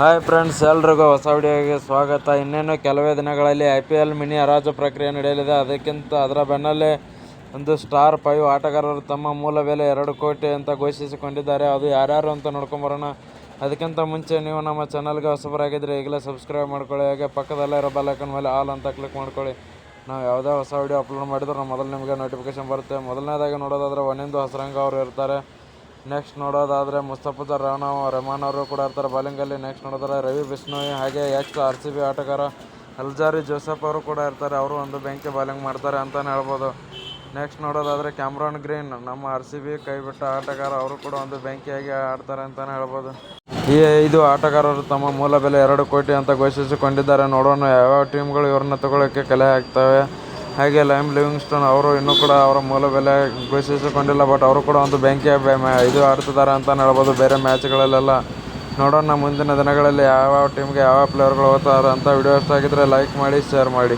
Hi friends ಎಲ್ರಿಗೂ ಹೊಸ ವಿಡಿಯೋಗೆ ಸ್ವಾಗತ. ಇನ್ನೇನು ಕೆಲವೇ ದಿನಗಳಲ್ಲಿ ಐ ಪಿ ಎಲ್ ಮಿನಿ ಹರಾಜು ಪ್ರಕ್ರಿಯೆ ನಡೆಯಲಿದೆ. ಅದಕ್ಕಿಂತ ಅದರ ಬೆನ್ನಲ್ಲೇ ಒಂದು ಸ್ಟಾರ್ ಫೈವ್ ಆಟಗಾರರು ತಮ್ಮ ಮೂಲ ಬೆಲೆ ಎರಡು ಕೋಟಿ ಅಂತ ಘೋಷಿಸಿಕೊಂಡಿದ್ದಾರೆ. ಅದು ಯಾರ್ಯಾರು ಅಂತ ನೋಡ್ಕೊಂಬರೋಣ ಅದಕ್ಕಿಂತ ಮುಂಚೆ ನೀವು ನಮ್ಮ ಚಾನಲ್ಗೆ ಹೊಸಬರಾಗಿದ್ದರೆ ಈಗಲೇ ಸಬ್ಸ್ಕ್ರೈಬ್ ಮಾಡ್ಕೊಳ್ಳಿ. ಹಾಗೆ ಪಕ್ಕದಲ್ಲೇ ಇರೋ ಬೆಲ್ಲೈಕನ್ ಮೇಲೆ ಆಲ್ ಅಂತ ಕ್ಲಿಕ್ ಮಾಡ್ಕೊಳ್ಳಿ. ನಾವು ಯಾವುದೇ ಹೊಸ ವಿಡಿಯೋ ಅಪ್ಲೋಡ್ ಮಾಡಿದ್ರು ಮೊದಲು ನಿಮಗೆ ನೋಟಿಫಿಕೇಶನ್ ಬರುತ್ತೆ. ಮೊದಲನೇದಾಗಿ ನೋಡೋದಾದರೆ ಒಂದೊಂದು ಹಸರಂಗ ಅವರು ಇರ್ತಾರೆ. ನೆಕ್ಸ್ಟ್ ನೋಡೋದಾದರೆ ಮುಸ್ತಫಜರ್ ರಹಮಾನ್ ರೆಹಮಾನ್ ಅವರು ಕೂಡ ಇರ್ತಾರೆ. ಬಾಲಿಂಗಲ್ಲಿ ನೆಕ್ಸ್ಟ್ ನೋಡೋದಾದ್ರೆ ರವಿ ಬಿಷ್ಣೋಯ್ ಹಾಗೆ ಎಕ್ಸ್ ಆರ್ ಸಿ ಬಿ ಆಟಗಾರ ಅಲ್ಜಾರಿ ಜೋಸೆಫ್ ಅವರು ಕೂಡ ಇರ್ತಾರೆ. ಅವರು ಒಂದು ಬೆಂಕಿ ಬಾಲಿಂಗ್ ಮಾಡ್ತಾರೆ ಅಂತಲೇ ಹೇಳ್ಬೋದು. ನೆಕ್ಸ್ಟ್ ನೋಡೋದಾದರೆ ಕ್ಯಾಮ್ರಾನ್ ಗ್ರೀನ್, ನಮ್ಮ ಆರ್ ಸಿ ಬಿ ಕೈಬಿಟ್ಟ ಆಟಗಾರ, ಅವರು ಕೂಡ ಒಂದು ಬೆಂಕಿಯಾಗಿ ಆಡ್ತಾರೆ ಅಂತಲೇ ಹೇಳ್ಬೋದು. ಈ ಐದು ಆಟಗಾರರು ತಮ್ಮ ಮೂಲ ಬೆಲೆ ಎರಡು ಕೋಟಿ ಅಂತ ಘೋಷಿಸಿಕೊಂಡಿದ್ದಾರೆ. ನೋಡೋಣ ಯಾವ್ಯಾವ ಟೀಮ್ಗಳು ಇವ್ರನ್ನ ತಗೊಳ್ಳೋಕ್ಕೆ ಕಲೆ ಹಾಕ್ತವೆ ಹಾಗೆ ಲೈಮ್ ಲಿವಿಂಗ್ಸ್ಟನ್ ಅವರು ಇನ್ನೂ ಕೂಡ ಅವರ ಮೂಲ ಬೆಲೆ ಘೋಷಿಸಿಕೊಂಡಿಲ್ಲ ಬಟ್ ಅವರು ಕೂಡ ಒಂದು ಬೆಂಕಿಯ ಇದು ಆಡ್ತಿದ್ದಾರೆ ಅಂತ ಹೇಳ್ಬೋದು. ಬೇರೆ ಮ್ಯಾಚ್ಗಳಲ್ಲೆಲ್ಲ ನೋಡೋಣ ಮುಂದಿನ ದಿನಗಳಲ್ಲಿ ಯಾವ ಯಾವ ಟೀಮ್ಗೆ ಯಾವ ಪ್ಲೇಯರ್ಗಳು ಹೋಗ್ತಾರೆ ಅಂತ ವಿಡಿಯೋ ಇಷ್ಟ ಆಗಿದ್ರೆ ಲೈಕ್ ಮಾಡಿ ಶೇರ್ ಮಾಡಿ.